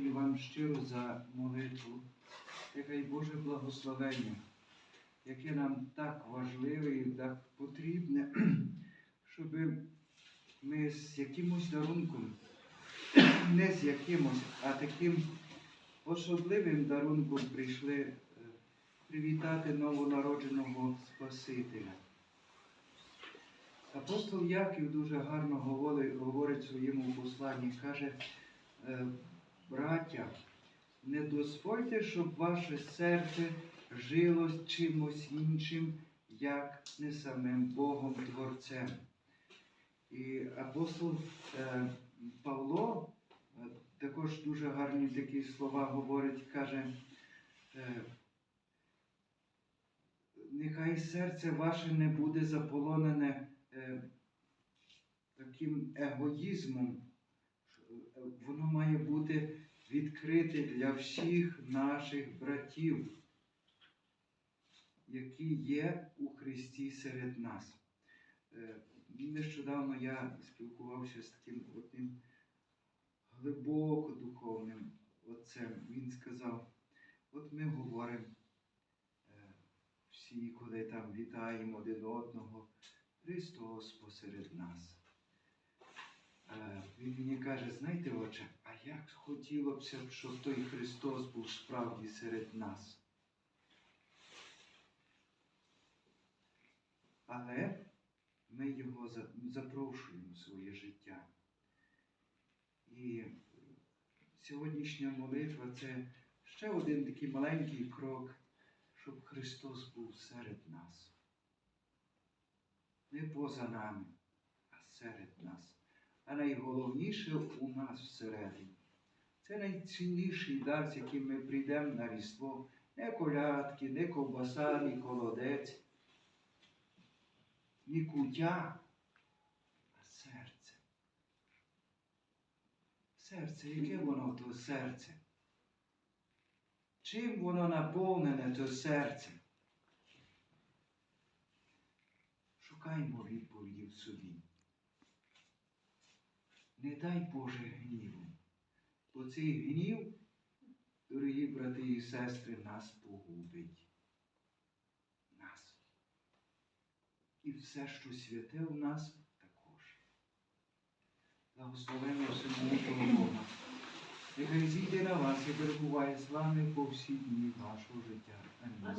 Дякую вам щиро за молитву. Яке Боже благословення, яке нам так важливе і так потрібне, щоб ми з якимось дарунком, не з якимось, а таким особливим дарунком прийшли е, привітати новонародженого Спасителя. Апостол Яків дуже гарно говорить, в своєму посланні, каже, е, браття, не дозвольте, щоб ваше серце жило чимось іншим, як не самим Богом Творцем. І апостол е, Павло е, також дуже гарні такі слова говорить, каже, е, нехай серце ваше не буде заполонене таким егоїзмом. Воно має бути відкрите для всіх наших братів, які є у Христі серед нас. Е, Нещодавно я спілкувався з таким одним глибоко духовним отцем. Він сказав, от ми говоримо е, всі, коли там вітаємо один одного, Христос посеред нас. Він мені каже, знаєте, отче, а як хотілося б, щоб той Христос був справді серед нас. Але ми його запрошуємо в своє життя. І сьогоднішня молитва це ще один такий маленький крок, щоб Христос був серед нас. Не поза нами, а серед нас. А найголовніше у нас всередині. Це найцінніший дар, з яким ми прийдемо на Різдво. Не колядки, не ковбаса, ні колодець, ні куття, а серце. Серце, яке воно то серце? Чим воно наповнене то серце? Шукаймо відповіді в собі. Не дай Боже гніву, бо цей гнів, дорогі брати і сестри, нас погубить. Нас. І все, що святе в нас, також. Благословення всемогутнього Бога. Нехай зійде на вас і перебуває з вами по всі дні вашого життя. Амінь.